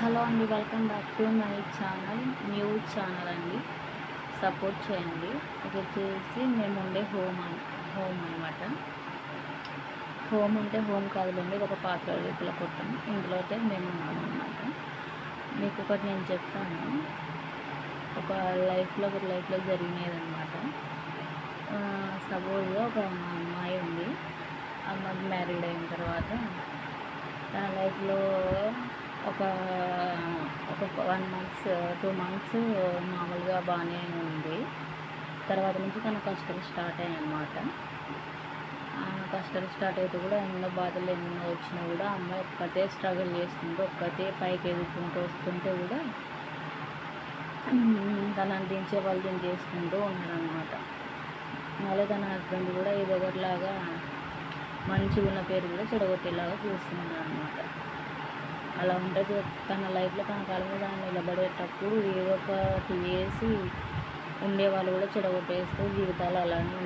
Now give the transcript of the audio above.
Hello అండి welcome back to my channel new channel అండి. Support చేయండి. ఇది వచ్చేసి మేము ఉండే హోమ్ హోమ్ అనమాట హోమ్ అంటే హోమ్ కాదులేండి ఇది ఒక పాత్ర రీతిలో కొట్టం. ఇందులో అయితే మేము ఉన్నాము అనమాట మీకు ఒకటి నేను చెప్తాను. ఒక లైఫ్లో ఒక లైఫ్లో జరిగినది అనమాట సపోజ్గా ఒక అమ్మాయి ఉంది. అమ్మాయి మ్యారీడ్ అయిన తర్వాత తన లైఫ్లో ఒక ఒక వన్ మంత్స్ టూ మంత్స్ మామూలుగా బాగానే ఉంది. తర్వాత నుంచి తన కష్టాలు స్టార్ట్ అయ్యాయి అన్నమాట. కష్టాలు స్టార్ట్ అయితే కూడా ఎన్నో బాధలు ఎన్నో వచ్చినా కూడా అమ్మాయి ఒక్కతే స్ట్రగుల్ చేసుకుంటూ ఒక్కతే పైకి ఎదుర్కొంటూ వస్తుంటే కూడా తనని దించే వాళ్ళు దించేసుకుంటూ ఉన్నారనమాట మళ్ళీ తన హస్బెండ్ కూడా ఏదో ఒకటిలాగా మంచిగా ఉన్న పేరు కూడా చెడగొట్టేలాగా చూస్తున్నారు అనమాట అలా ఉంటుంది. తన లైఫ్లో తన కాళ్ళ మీద నిలబడేటప్పుడు ఏదో ఒకటి వేసి ఉండేవాళ్ళు కూడా చెడగొట్టేస్తూ జీవితాలు అలానే